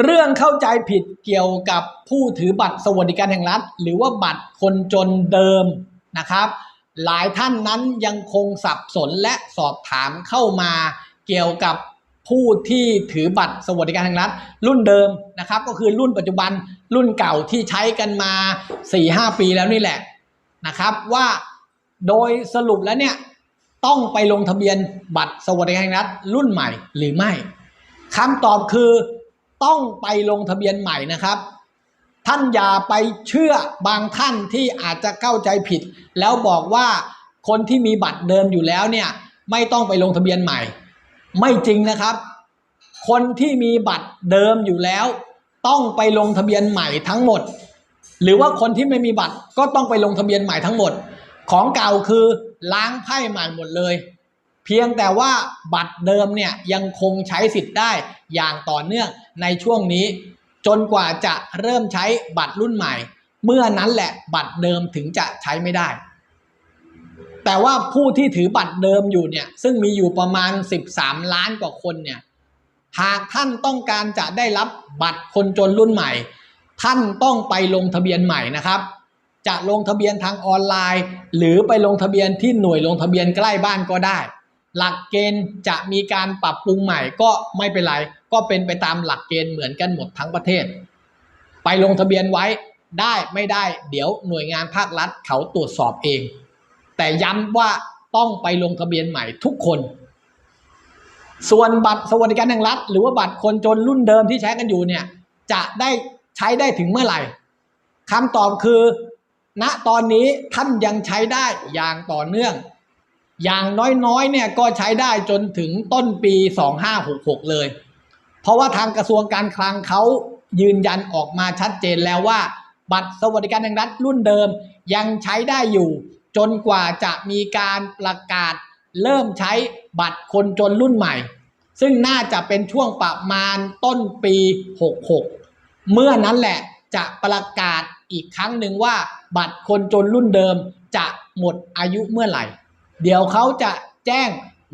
เรื่องเข้าใจผิดเกี่ยวกับผู้ถือบัตรสวัสดิการแห่งรัฐ หรือว่าบัตรคนจนเดิมนะครับ หลายท่านนั้นยังคงสับสนและสอบถามเข้ามาเกี่ยวกับผู้ที่ถือบัตรสวัสดิการแห่งรัฐ รุ่นเดิมนะครับ ก็คือรุ่นปัจจุบันรุ่นเก่าที่ใช้กันมา 4-5 ปีแล้วนี่แหละนะครับว่าโดยสรุปแล้วเนี่ยต้องไปลงทะเบียนบัตรสวัสดิการแห่งรัฐรุ่นใหม่หรือไม่คำตอบคือ ต้องไปลงทะเบียนใหม่นะครับ ท่านอย่าไปเชื่อบางท่านที่อาจจะเข้าใจผิด แล้วบอกว่าคนที่มีบัตรเดิมอยู่แล้วเนี่ยไม่ต้องไปลงทะเบียนใหม่ ไม่จริงนะครับ คนที่มีบัตรเดิมอยู่แล้ว ต้องไปลงทะเบียนใหม่ทั้งหมด หรือว่าคนที่ไม่มีบัตรก็ต้องไปลงทะเบียนใหม่ทั้งหมด ของเก่าคือล้างไพ่ใหม่หมดเลย เพียงแต่ว่าบัตรเดิมเนี่ยยังคงใช้สิทธิ์ได้อย่างต่อเนื่องในช่วงนี้ จนกว่าจะเริ่มใช้บัตรรุ่นใหม่ เมื่อนั้นแหละบัตรเดิมถึงจะใช้ไม่ได้ แต่ว่าผู้ที่ถือบัตรเดิมอยู่เนี่ยซึ่งมีอยู่ประมาณ 13 ล้านกว่าคนเนี่ยหากท่านต้องการจะได้รับบัตรคนจนรุ่นใหม่ ท่านต้องไปลงทะเบียนใหม่นะครับ จะลงทะเบียนทางออนไลน์ หรือไปลงทะเบียนที่หน่วยลงทะเบียนใกล้บ้านก็ได้ หลักเกณฑ์จะมีการปรับปรุงใหม่ก็ไม่เป็นไร ก็เป็นไปตามหลักเกณฑ์เหมือนกันหมดทั้งประเทศ ไปลงทะเบียนไว้ได้ไม่ได้เดี๋ยวหน่วยงานภาครัฐเขาตรวจสอบเอง แต่ย้ำว่าต้องไปลงทะเบียนใหม่ทุกคน ส่วนบัตรสวัสดิการแห่งรัฐ หรือว่าบัตรคนจนรุ่นเดิมที่ใช้กันอยู่เนี่ยจะได้ใช้ได้ถึงเมื่อไหร่คำตอบคือ ณตอนนี้ท่านยังใช้ได้อย่างต่อเนื่อง อย่างน้อยๆเนี่ยก็ใช้ได้จนถึงต้นปี 2566 เลย เพราะว่าทางกระทรวงการคลังเขายืนยันออกมาชัดเจนแล้วว่า บัตรสวัสดิการแห่งรัฐรุ่นเดิมยังใช้ได้อยู่ จนกว่าจะมีการประกาศเริ่มใช้บัตรคนจนรุ่นใหม่ ซึ่งน่าจะเป็นช่วงประมาณต้นปี 66 เมื่อนั้นแหละจะประกาศอีกครั้งหนึ่งว่า บัตรคนจนรุ่นเดิมจะหมดอายุเมื่อไหร่ เดี๋ยวเขาจะแจ้ง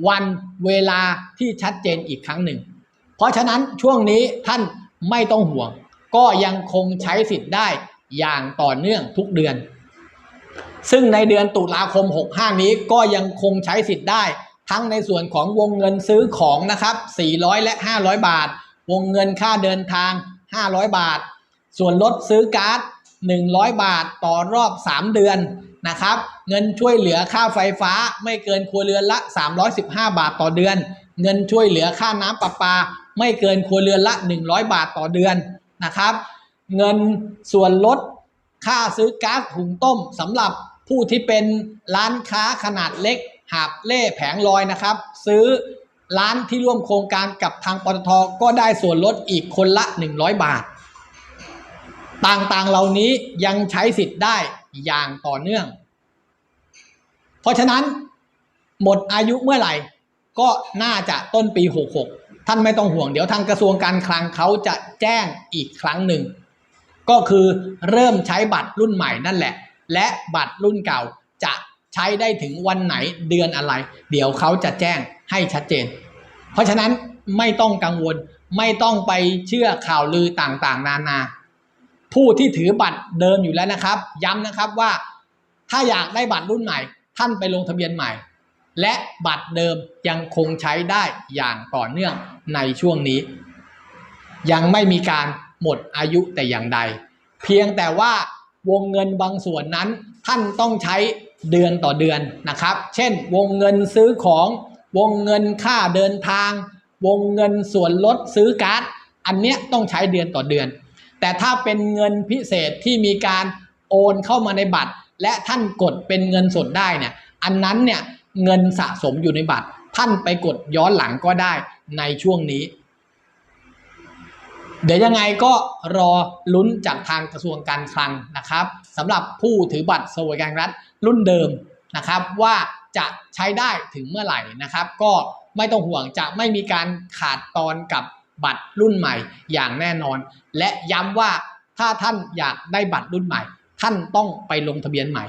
วันเวลาที่ชัดเจนอีกครั้งหนึ่ง เพราะฉะนั้นช่วงนี้ท่านไม่ต้องห่วง ก็ยังคงใช้สิทธิ์ได้อย่างต่อเนื่องทุกเดือน ซึ่งในเดือนตุลาคม 65 นี้ก็ยังคงใช้สิทธิ์ได้ ทั้งในส่วนของวงเงินซื้อของนะครับ 400 และ 500 บาท วงเงินค่าเดินทาง 500 บาท ส่วนลดซื้อการ์ด 100 บาทต่อรอบ 3 เดือนนะครับ เงินช่วยเหลือค่าไฟฟ้าไม่เกินครัวเรือนละ 315 บาทต่อเดือน เงินช่วยเหลือค่าน้ำประปา ไม่เกินครัวเรือนละ 100 บาทต่อเดือนนะครับ เงินส่วนลดค่าซื้อก๊าซหุงต้มสำหรับผู้ที่เป็นร้านค้าขนาดเล็ก หาบเล่แผงลอยนะครับ ซื้อร้านที่ร่วมโครงการกับทางปตทก็ได้ส่วนลดอีกคนละ 100 บาท ต่างๆเหล่านี้ยังใช้สิทธิ์ได้ อย่างต่อเนื่อง เพราะฉะนั้นหมดอายุเมื่อไหร่ ก็น่าจะต้นปี 66 ท่านไม่ต้องห่วงเดี๋ยวทางกระทรวงการคลังเขาจะแจ้งอีกครั้งหนึ่ง ก็คือเริ่มใช้บัตรรุ่นใหม่นั่นแหละ และบัตรรุ่นเก่าจะใช้ได้ถึงวันไหนเดือนอะไร เดี๋ยวเขาจะแจ้งให้ชัดเจน เพราะฉะนั้นไม่ต้องกังวลไม่ต้องไปเชื่อข่าวลือต่างๆ นานา ผู้ที่ถือบัตรเดิมอยู่แล้วนะครับ ย้ำนะครับว่าถ้าอยากได้บัตรรุ่นใหม่ ท่านไปลงทะเบียนใหม่ และบัตรเดิมยังคงใช้ได้อย่างต่อเนื่องในช่วงนี้ ยังไม่มีการหมดอายุแต่อย่างใด เพียงแต่ว่าวงเงินบางส่วนนั้นท่านต้องใช้เดือนต่อเดือนนะครับ เช่น วงเงินซื้อของ วงเงินค่าเดินทาง วงเงินส่วนลดซื้อการ์ด อันเนี้ยต้องใช้เดือนต่อเดือน แต่ถ้าเป็นเงินพิเศษที่มีการโอนเข้ามาในบัตร และท่านกดเป็นเงินสดได้เนี่ยอันนั้นเนี่ยเงินสะสมอยู่ในบัตร ท่านไปกดย้อนหลังก็ได้ในช่วงนี้ เดี๋ยวยังไงก็รอลุ้นจากทางกระทรวงการคลังนะครับสำหรับผู้ถือบัตรสวัสดิการรัฐรุ่นเดิมนะครับว่าจะใช้ได้ถึงเมื่อไหร่นะครับ ก็ไม่ต้องห่วงจะไม่มีการขาดตอนกับ บัตรรุ่นใหม่อย่างแน่นอน และย้ำว่าถ้าท่านอยากได้บัตรรุ่นใหม่ ท่านต้องไปลงทะเบียนใหม่